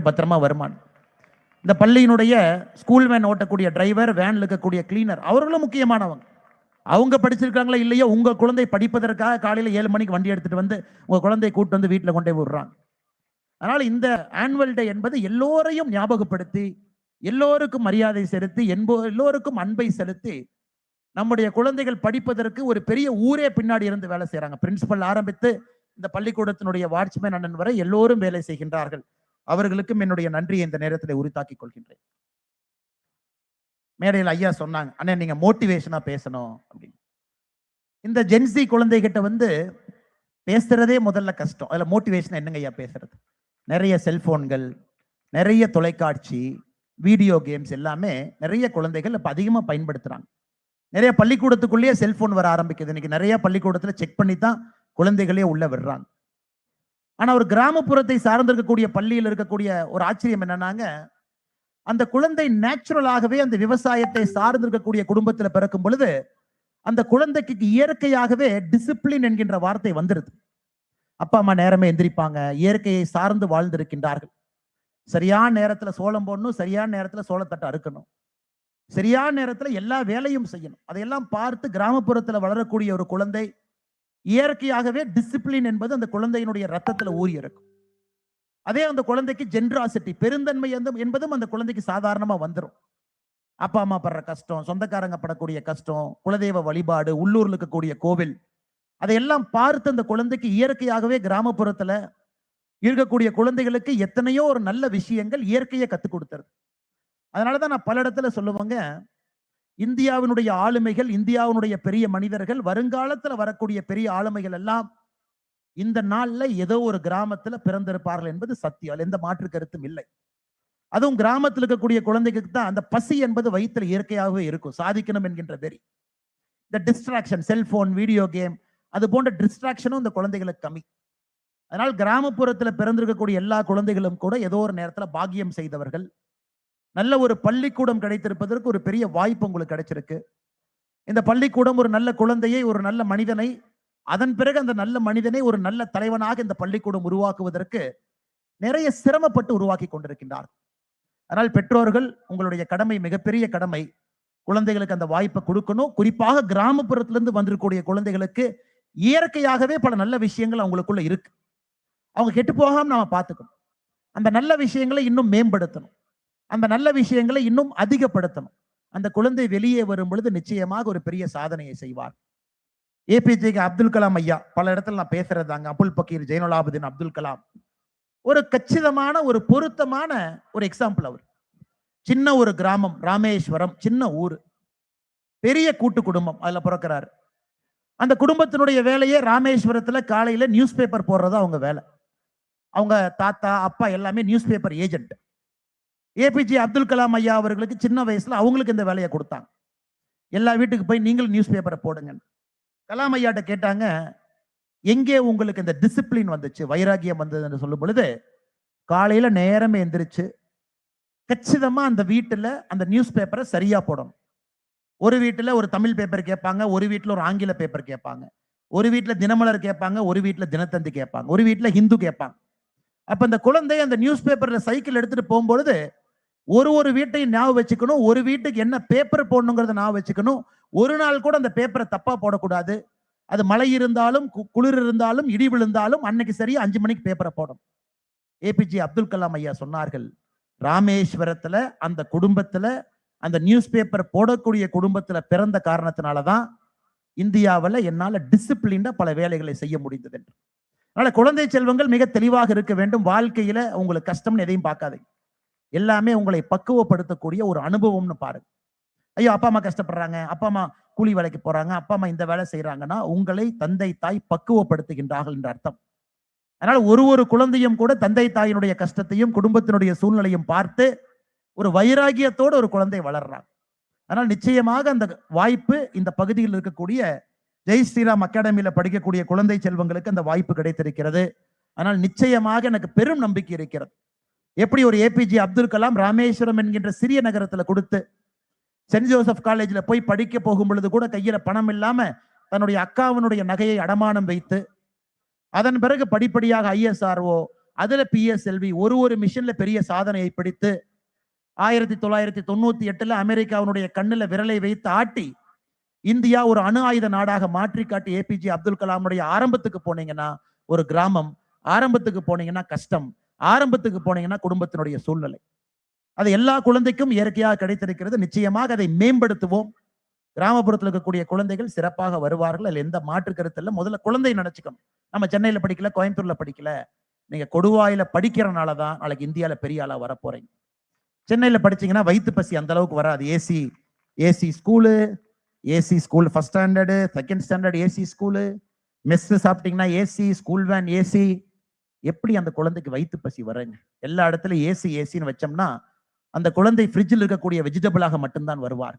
பத்திரமா வருமானம். இந்த பள்ளியினுடைய ஸ்கூல் வேன் ஓட்டக்கூடிய டிரைவர் வேன் இருக்கக்கூடிய கிளீனர் அவர்களும் முக்கியமானவங்க. அவங்க படிச்சிருக்காங்களா இல்லையோ உங்க குழந்தை படிப்பதற்காக காலையில் ஏழு மணிக்கு வண்டி எடுத்துட்டு வந்து உங்க குழந்தையை கூட்டு வந்து வீட்டில் கொண்டே விடுறாங்க. அதனால் இந்த ஆனுவல் டே என்பது எல்லோரையும் ஞாபகப்படுத்தி எல்லோருக்கும் மரியாதை செலுத்தி என்போ எல்லோருக்கும் அன்பை செலுத்தி நம்முடைய குழந்தைகள் படிப்பதற்கு ஒரு பெரிய ஊரே பின்னாடி இருந்து வேலை செய்கிறாங்க பிரின்சிபல் ஆரம்பித்து இந்த பள்ளிக்கூடத்தினுடைய வாட்ச்மேன் அண்ணன் வரை எல்லோரும் வேலை செய்கின்றார்கள். அவர்களுக்கும் என்னுடைய நன்றியை இந்த நேரத்தில் உரித்தாக்கிக் கொள்கின்றேன் மேடையில் ஐயா சொன்னாங்க அண்ணன் நீங்க மோட்டிவேஷனா பேசணும் அப்படின்னு. இந்த ஜென்சி குழந்தைகிட்ட வந்து பேசுறதே முதல்ல கஷ்டம். அதில் மோட்டிவேஷன் என்னங்க ஐயா பேசுறது? நிறைய செல்போன்கள் நிறைய தொலைக்காட்சி வீடியோ கேம்ஸ் எல்லாமே நிறைய குழந்தைகள் இப்போ அதிகமாக பயன்படுத்துறாங்க. நிறைய பள்ளிக்கூடத்துக்குள்ளேயே செல்போன் வர ஆரம்பிக்குது. இன்னைக்கு நிறைய பள்ளிக்கூடத்தில் செக் பண்ணி தான் குழந்தைகளே உள்ள விடுறாங்க. ஆனால் ஒரு கிராமப்புறத்தை சார்ந்திருக்கக்கூடிய பள்ளியில் இருக்கக்கூடிய ஒரு ஆச்சரியம் என்னன்னாங்க அந்த குழந்தை நேச்சுரலாகவே அந்த விவசாயத்தை சார்ந்திருக்கக்கூடிய குடும்பத்தில் பிறக்கும் பொழுது அந்த குழந்தைக்கு இயற்கையாகவே டிசிப்ளின் என்கின்ற வார்த்தை வந்துடுது அப்பா அம்மா நேரமே எந்திரிப்பாங்க இயற்கையை சார்ந்து வாழ்ந்திருக்கின்றார்கள். சரியான நேரத்தில் சோளம் போடணும் சரியான நேரத்தில் சோளத்தட்டை அறுக்கணும். சரியான நேரத்தில் எல்லா வேலையும் செய்யணும். அதையெல்லாம் பார்த்து கிராமப்புறத்தில் வளரக்கூடிய ஒரு குழந்தை இயற்கையாகவே டிசிப்ளின் என்பது அந்த குழந்தையினுடைய ரத்தத்தில் ஊறி இருக்கும். அதே அந்த குழந்தைக்கு ஜென்ராசிட்டி பெருந்தன்மை என்பதும் அந்த குழந்தைக்கு சாதாரணமாக வந்துடும் அப்பா அம்மா படுற கஷ்டம் சொந்தக்காரங்க படக்கூடிய கஷ்டம் குலதெய்வ வழிபாடு உள்ளூர்ல இருக்கக்கூடிய கோவில் அதையெல்லாம் பார்த்து அந்த குழந்தைக்கு இயற்கையாகவே கிராமப்புறத்துல இருக்கக்கூடிய குழந்தைகளுக்கு எத்தனையோ ஒரு நல்ல விஷயங்கள் இயற்கையை கற்றுக் கொடுத்துருது. அதனாலதான் நான் பல இடத்துல சொல்லுவாங்க இந்தியாவினுடைய ஆளுமைகள் இந்தியாவினுடைய பெரிய மனிதர்கள் வருங்காலத்துல வரக்கூடிய பெரிய ஆளுமைகள் எல்லாம் இந்த நாள்ல ஏதோ ஒரு கிராமத்துல பிறந்திருப்பார்கள் என்பது சத்தியம். எந்த மாற்று கருத்தும் இல்லை. அதுவும் கிராமத்தில் இருக்கக்கூடிய குழந்தைகளுக்கு தான் அந்த பசி என்பது வயிற்றுல இயற்கையாகவே இருக்கும். சாதிக்கணும் என்கின்ற வெறி. இந்த டிஸ்ட்ராக்ஷன் செல்போன் வீடியோ கேம் அது போன்ற டிஸ்ட்ராக்ஷனும் இந்த குழந்தைகளுக்கு கம்மி. அதனால் கிராமப்புறத்துல பிறந்திருக்கக்கூடிய எல்லா குழந்தைகளும் கூட ஏதோ ஒரு நேரத்துல பாக்கியம் செய்தவர்கள் நல்ல ஒரு பள்ளிக்கூடம் கிடைத்திருப்பதற்கு ஒரு பெரிய வாய்ப்பு உங்களுக்கு கிடைச்சிருக்கு. இந்த பள்ளிக்கூடம் ஒரு நல்ல குழந்தையை ஒரு நல்ல மனிதனை அதன் பிறகு அந்த நல்ல மனிதனை ஒரு நல்ல தலைவனாக இந்த பள்ளிக்கூடம் உருவாக்குவதற்கு நிறைய சிரமப்பட்டு உருவாக்கி கொண்டிருக்கின்றார். அதனால் பெற்றோர்கள் உங்களுடைய கடமை மிகப்பெரிய கடமை. குழந்தைகளுக்கு அந்த வாய்ப்பை கொடுக்கணும். குறிப்பாக கிராமப்புறத்திலிருந்து வந்திருக்கக்கூடிய குழந்தைகளுக்கு இயற்கையாகவே பல நல்ல விஷயங்கள் அவங்களுக்குள்ள இருக்கு. அவங்க கெட்டு போகாம நாம பார்த்துக்கணும். அந்த நல்ல விஷயங்களை இன்னும் மேம்படுத்தணும். அந்த நல்ல விஷயங்களை இன்னும் அதிகப்படுத்தணும். அந்த குழந்தை வெளியே வரும் பொழுது நிச்சயமாக ஒரு பெரிய சாதனையை செய்வார். ஏபிஜேக்கு அப்துல் கலாம் ஐயா பல இடத்துல நான் பேசுறதாங்க அபுல் பக்கீர் ஜெயினுலாபுதீன் அப்துல் கலாம். ஒரு கச்சிதமான ஒரு பொருத்தமான ஒரு எக்ஸாம்பிள் அவர். சின்ன ஒரு கிராமம் ராமேஸ்வரம் சின்ன ஊர். பெரிய கூட்டு குடும்பம் அதுல பிறக்கிறாரு. அந்த குடும்பத்தினுடைய வேலையே ராமேஸ்வரத்துல காலையில நியூஸ் பேப்பர் போடுறது அவங்க வேலை. அவங்க தாத்தா அப்பா எல்லாமே news paper agent APJ Abdul Kalam ஐயா அவர்களுக்கு சின்ன வயசுல அவங்களுக்கு இந்த வேலையை கொடுத்தாங்க. எல்லா வீட்டுக்கு போய் நீங்களும் நியூஸ் பேப்பரை போடுங்க கலாம் ஐயாட்ட கேட்டாங்க எங்கே உங்களுக்கு இந்த டிசிப்ளின் வந்துச்சு? வைராகியம் வந்ததுன்னு சொல்லும் பொழுது காலையில நேரமே எந்திரிச்சு கச்சிதமா அந்த வீட்டுல அந்த நியூஸ் பேப்பரை சரியா போடணும். ஒரு வீட்டுல ஒரு தமிழ் பேப்பர் கேட்பாங்க ஒரு வீட்டுல ஒரு ஆங்கில பேப்பர் கேட்பாங்க. ஒரு வீட்டுல தினமலர் கேட்பாங்க ஒரு வீட்டுல தினத்தந்தி கேட்பாங்க. ஒரு வீட்டுல ஹிந்து கேட்பாங்க. அப்ப அந்த குழந்தை அந்த நியூஸ் பேப்பர்ல சைக்கிள் எடுத்துட்டு போகும்பொழுது ஒரு ஒரு வீட்டையும் ஞாபகம் வச்சுக்கணும். ஒரு வீட்டுக்கு என்ன பேப்பர் போடணுங்கிறத ஞாபகம் வச்சுக்கணும். ஒரு நாள் கூட அந்த பேப்பரை தப்பா போடக்கூடாது. அது மழை இருந்தாலும் கு- குளிர் இருந்தாலும் இடி விழுந்தாலும் அன்னைக்கு சரியா அஞ்சு மணிக்கு பேப்பரை போடணும். ஏபிஜே அப்துல் கலாம் ஐயா சொன்னார்கள் ராமேஸ்வரத்துல அந்த குடும்பத்துல அந்த நியூஸ் பேப்பர் போடக்கூடிய குடும்பத்துல பிறந்த காரணத்தினாலதான் இந்தியாவில் என்னால டிசிப்ளின்டா பல வேலைகளை செய்ய முடிந்தது. என்று அதனால குழந்தை செல்வங்கள் மிக தெளிவாக இருக்க வேண்டும். வாழ்க்கையில உங்களுக்கு கஷ்டம்னு எதையும் பார்க்காதீங்க. எல்லாமே உங்களை பக்குவப்படுத்தக்கூடிய ஒரு அனுபவம்னு பாருங்க ஐயோ அப்பா அம்மா கஷ்டப்படுறாங்க அப்பா அம்மா கூலி வேலைக்கு போறாங்க அப்பா அம்மா இந்த வேலை செய்யறாங்கன்னா உங்களை தந்தை தாய் பக்குவப்படுத்துகின்றார்கள் என்ற அர்த்தம். அதனால ஒரு ஒரு குழந்தையும் கூட தந்தை தாயினுடைய கஷ்டத்தையும் குடும்பத்தினுடைய சூழ்நிலையும் பார்த்து ஒரு வைராகியத்தோடு ஒரு குழந்தை வளர்றாங்க அதனால் நிச்சயமாக அந்த வாய்ப்பு இந்த பகுதியில் இருக்கக்கூடிய ஜெய் ஸ்ரீராம் அகாடமியில் படிக்கக்கூடிய குழந்தை செல்வங்களுக்கு அந்த வாய்ப்பு கிடைத்திருக்கிறது. ஆனால் நிச்சயமாக எனக்கு பெரும் நம்பிக்கை இருக்கிறது. எப்படி ஒரு ஏபிஜே அப்துல் கலாம் ராமேஸ்வரம் என்கின்ற சிறிய நகரத்துல கொடுத்து சென்ட் ஜோசப் காலேஜ்ல போய் படிக்க போகும் பொழுது கூட கையில பணம் இல்லாம தன்னுடைய அக்காவினுடைய நகையை அடமானம் வைத்து அதன் பிறகு படிப்படியாக ஐஎஸ்ஆர்ஓ அதுல பிஎஸ்எல்வி ஒரு ஒரு மிஷன்ல பெரிய சாதனையை பிடித்து ஆயிரத்தி தொள்ளாயிரத்தி தொண்ணூத்தி எட்டுல அமெரிக்காவினுடைய கண்ணுல விரலை வைத்து ஆட்டி இந்தியா ஒரு அணு ஆயுத நாடாக மாற்றி காட்டி ஏபிஜே அப்துல் கலாமுடைய ஆரம்பத்துக்கு போனீங்கன்னா ஒரு கிராமம் ஆரம்பத்துக்கு போனீங்கன்னா கஷ்டம். ஆரம்பத்துக்கு போனீங்கன்னா குடும்பத்தினுடைய சூழ்நிலை. அது எல்லா குழந்தைக்கும் இயற்கையாக கிடைத்திருக்கிறது. நிச்சயமாக அதை மேம்படுத்துவோம். கிராமப்புறத்தில் இருக்கக்கூடிய குழந்தைகள் சிறப்பாக வருவார்கள். அதில் எந்த மாற்று கருத்து இல்லை. முதல்ல குழந்தை நினைச்சுக்கணும். நம்ம சென்னையில படிக்கல கோயம்புத்தூர்ல படிக்கல. நீங்க கொடுவாயில படிக்கிறனால தான் நாளைக்கு இந்தியாவில் பெரிய ஆளா வர போறீங்க சென்னையில படிச்சீங்கன்னா வயிற்று பசி அந்த அளவுக்கு வராது. AC AC school AC school first standard second standard AC school mess சாப்பிட்டீங்கன்னா ஏசி ஸ்கூல் வேன் ஏசி எப்படி அந்த குழந்தைக்கு வயிற்று பசி வருங்க? எல்லா இடத்துல ஏசி ஏசின்னு வச்சோம்னா அந்த குழந்தை ஃப்ரிட்ஜில் இருக்கக்கூடிய வெஜிடபிளாக மட்டும்தான் வருவார்.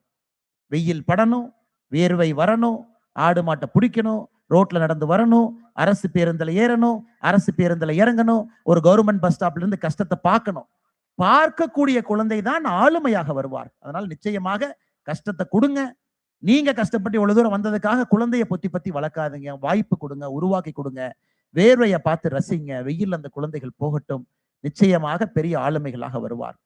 வெயில் படணும் வேர்வை வரணும் ஆடு மாட்டை பிடிக்கணும் ரோட்ல நடந்து வரணும் அரசு பேருந்தில் ஏறணும் அரசு பேருந்தில் இறங்கணும் ஒரு கவர்மெண்ட் பஸ் ஸ்டாப்ல இருந்து கஷ்டத்தை பார்க்கணும். பார்க்கக்கூடிய குழந்தை தான் ஆளுமையாக வருவார். அதனால் நிச்சயமாக கஷ்டத்தை கொடுங்க. நீங்க கஷ்டப்பட்டு இவ்வளவு தூரம் வந்ததுக்காக குழந்தைய பொத்தி பத்தி வளர்க்காதீங்க. வாய்ப்பு கொடுங்க உருவாக்கி கொடுங்க. வேர்வையை பார்த்து ரசிங்க. வெயில் அந்த குழந்தைகள் போகட்டும். நிச்சயமாக பெரிய ஆளுமைகளாக வருவார்.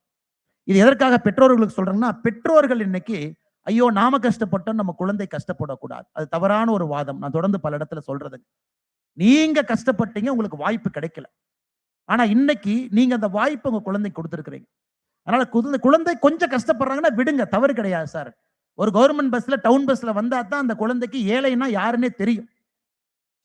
இது எதற்காக பெற்றோர்களுக்கு சொல்றேன்னா பெற்றோர்கள் இன்னைக்கு ஐயோ நாம கஷ்டப்பட்டோம் நம்ம குழந்தை கஷ்டப்படக்கூடாது. அது தவறான ஒரு வாதம். நான் தொடர்ந்து பல இடத்துல சொல்றது நீங்க கஷ்டப்பட்டீங்க உங்களுக்கு வாய்ப்பு கிடைக்கல. ஆனா இன்னைக்கு நீங்க அந்த வாய்ப்பு உங்க குழந்தைக்கு கொடுத்துருக்குறீங்க. அதனால குழந்தை குழந்தை கொஞ்சம் கஷ்டப்படுறாங்கன்னா விடுங்க. தவறு கிடையாது சார். ஒரு கவர்மெண்ட் பஸ்ல டவுன் பஸ்ல வந்தா தான் அந்த குழந்தைக்கு ஏழைன்னா யாருன்னே தெரியும்.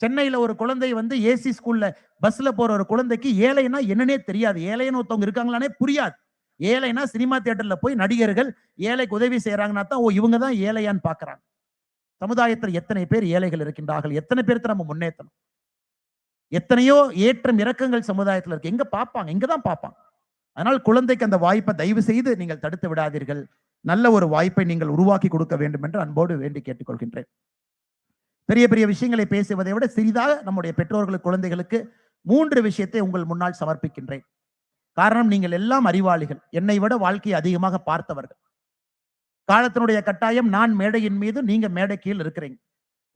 சென்னையில ஒரு குழந்தை வந்து ஏசி ஸ்கூல்ல பஸ்ல போற ஒரு குழந்தைக்கு ஏழைன்னா என்னன்னே தெரியாது. ஏழைன்னு ஒருத்தவங்க இருக்காங்களானே புரியாது. ஏழைனா சினிமா தியேட்டர்ல போய் நடிகர்கள் ஏழைக்கு உதவி செய்யறாங்கன்னா தான் ஓ இவங்க தான் ஏழையான்னு பாக்குறாங்க. சமுதாயத்தில் எத்தனை பேர் ஏழைகள் இருக்கின்றார்கள்? எத்தனை பேருக்கு நம்ம முன்னேற்றணும்? எத்தனையோ ஏற்றம் இறக்கங்கள் சமுதாயத்தில் இருக்கு. எங்க பார்ப்பாங்க இங்க தான் பார்ப்பாங்க அதனால் குழந்தைக்கு அந்த வாய்ப்பை தயவு செய்து நீங்கள் தடுத்து விடாதீர்கள். நல்ல ஒரு வாய்ப்பை நீங்கள் உருவாக்கி கொடுக்க வேண்டும் என்று அன்போடு வேண்டி கேட்டுக்கொள்கின்றேன். பெரிய பெரிய விஷயங்களை பேசுவதை விட சிறிதாக நம்முடைய பெற்றோர்களுக்கு குழந்தைகளுக்கு மூன்று விஷயத்தை உங்கள் முன்னால் சமர்ப்பிக்கின்றேன். காரணம் நீங்கள் எல்லாம் அறிவாளிகள். என்னை விட வாழ்க்கையை அதிகமாக பார்த்தவர்கள். காலத்தினுடைய கட்டாயம் நான் மேடையின் மீது நீங்க மேடை கீழ் இருக்கிறீங்க.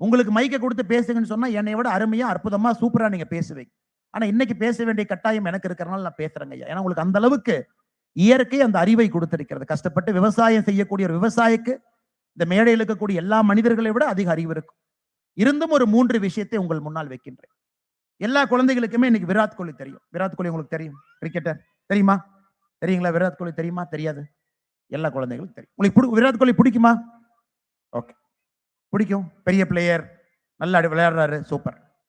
உங்களுக்கு மைக்கை கொடுத்து பேசுங்கன்னு சொன்னா என்னை விட அருமையா அற்புதமா சூப்பரா நீங்க பேசுவீங்க. ஆனா இன்னைக்கு பேச வேண்டிய கட்டாயம் எனக்கு இருக்கிறனால நான் பேசுறேங்க ஐயா. ஏன்னா உங்களுக்கு அந்த அளவுக்கு இயற்கை அந்த அறிவை கொடுத்திருக்கிறது. கஷ்டப்பட்டு விவசாயம் செய்யக்கூடிய ஒரு விவசாயிக்கு இந்த மேடையில் இருக்கக்கூடிய எல்லா மனிதர்களை விட அதிக அறிவு இருக்கும். இருந்தும் ஒரு மூன்று விஷயத்தை உங்கள் முன்னால் வைக்கின்றேன். எல்லா குழந்தைகளுக்குமே இன்னைக்கு விராட் கோலி தெரியும். விராட் கோலி உங்களுக்கு தெரியும்? கிரிக்கெட்டர் தெரியுமா? தெரியுங்களா? விராட் கோலி தெரியுமா? தெரியாது. எல்லா குழந்தைகளுக்கும் தெரியும். உங்களுக்கு பிடி- விராட் கோலி பிடிக்குமா? ஓகே பிடிக்கும். பெரிய பிளேயர் நல்லா விளையாடுறாரு. சூப்பர்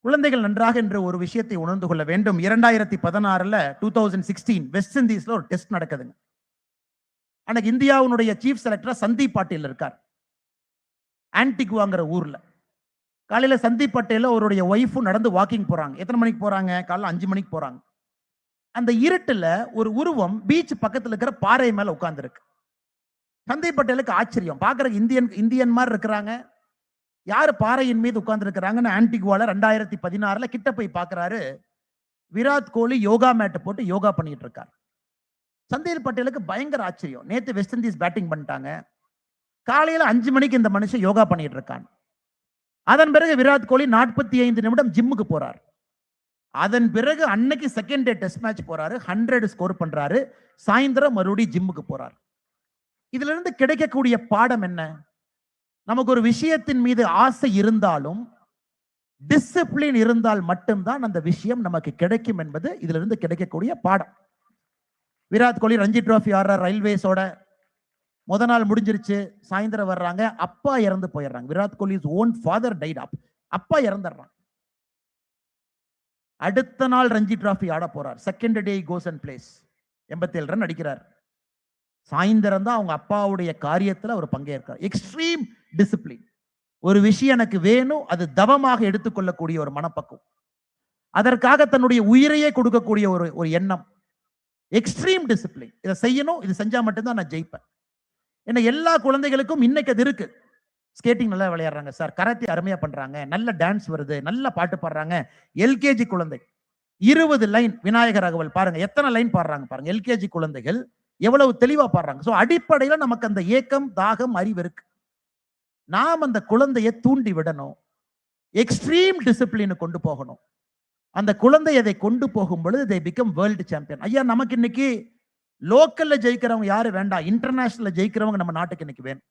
குழந்தைகள் நன்றாக என்று ஒரு விஷயத்தை உணர்ந்து கொள்ள வேண்டும். இரண்டாயிரத்தி பதினாறுல டூ தௌசண்ட் சிக்ஸ்டீன் வெஸ்ட் இண்டீஸ்ல ஒரு டெஸ்ட் நடக்குதுங்க. அன்னைக்கு இந்தியாவுடைய சீஃப் செலக்டரா சந்தீப் பாட்டீல் இருக்கார். ஆன்டிகுவாங்கிற ஊரில். காலையில் சந்தீப் பட்டேல அவருடைய ஒய்ஃபும் நடந்து வாக்கிங் போகிறாங்க எத்தனை மணிக்கு போகிறாங்க காலைல அஞ்சு மணிக்கு போகிறாங்க அந்த இருட்டில் ஒரு உருவம் பீச் பக்கத்தில் இருக்கிற பாறை மேலே உட்காந்துருக்கு சந்தீப் பட்டேலுக்கு ஆச்சரியம். பார்க்குற இந்தியன் இந்தியன் மாதிரி இருக்கிறாங்க. யார் பாறையின் மீது உட்காந்துருக்கிறாங்கன்னு ஆன்டிகுவால ரெண்டாயிரத்தி பதினாறில் கிட்ட போய் பார்க்குறாரு. விராட் கோலி யோகா மேட்டை போட்டு யோகா பண்ணிட்டு இருக்கார். சந்தீப் பட்டேலுக்கு பயங்கர ஆச்சரியம். நேற்று வெஸ்ட் இண்டீஸ் பேட்டிங் பண்ணிட்டாங்க. காலையில் அஞ்சு மணிக்கு இந்த மனுஷன் யோகா பண்ணிட்டு இருக்கான். அதன் பிறகு விராட் கோலி நாற்பத்தி ஐந்து நிமிடம் ஜிம்முக்கு போறார். அதன் பிறகு அன்னைக்கு செகண்ட் டே டெஸ்ட் மேட்ச் போறாரு. ஹண்ட்ரட் ஸ்கோர் பண்றாரு. சாயந்தரம் மறுபடியும் ஜிம்முக்கு போறார். இதுல இருந்து கிடைக்கக்கூடிய பாடம் என்ன? நமக்கு ஒரு விஷயத்தின் மீது ஆசை இருந்தாலும் டிசிப்ளின் இருந்தால் மட்டும்தான் அந்த விஷயம் நமக்கு கிடைக்கும் என்பது இதுல இருந்து கிடைக்கக்கூடிய பாடம். விராட் கோலி ரஞ்சி டிராஃபி ஆடுற ரயில்வேஸோட. முத நாள் முடிஞ்சிருச்சு சாயந்தரம் வர்றாங்க அப்பா இறந்து போயிடுறாங்க. Virat Kohli's own father died up அப்பா இறந்துடுறாங்க அடுத்த நாள் ரஞ்சி டிராஃபி ஆட போறார். Second day goes and plays எண்பத்தேழு ரன் அடிக்கிறார். சாயந்தரம் தான் அவங்க அப்பாவுடைய காரியத்தில் அவர் பங்கேற்கிறார். எக்ஸ்ட்ரீம் டிசிப்ளின் ஒரு விஷயம் எனக்கு வேணும் அது தவமாக எடுத்துக்கொள்ளக்கூடிய ஒரு மனப்பக்குவம். அதற்காக தன்னுடைய உயிரையே கொடுக்கக்கூடிய ஒரு ஒரு எண்ணம். எக்ஸ்ட்ரீம் டிசிப்ளின் இதை செய்யணும் இது செஞ்சா மட்டும்தான் நான் ஜெயிப்பேன். ஏன்னா எல்லா குழந்தைகளுக்கும் இன்னைக்கு அது இருக்கு. ஸ்கேட்டிங் நல்லா விளையாடுறாங்க சார். கராத்தே அருமையா பண்றாங்க. நல்ல டான்ஸ் வருது. நல்ல பாட்டு பாடுறாங்க. எல்கேஜி குழந்தை. இருபது லைன் விநாயகர் அகவல் பாருங்க. எத்தனை லைன் பாடுறாங்க பாருங்க. எல்கேஜி குழந்தைகள் எவ்வளவு தெளிவா பாடுறாங்க. ஸோ அடிப்படையில நமக்கு அந்த ஏக்கம் தாகம் அறிவு இருக்கு. நாம் அந்த குழந்தையை தூண்டி விடணும். எக்ஸ்ட்ரீம் டிசிப்ளினு கொண்டு போகணும். அந்த குழந்தை அதை கொண்டு போகும் பொழுது they பிகம் வேர்ல்டு சாம்பியன் ஐயா நமக்கு இன்னைக்கு லோக்கல்ல ஜெயிக்கிறவங்க யாரு? வேண்டாம். இன்டர்நேஷனல்ல ஜெயிக்கிறவங்க நம்ம நாட்டுக்கு இன்னைக்கு வேணும்.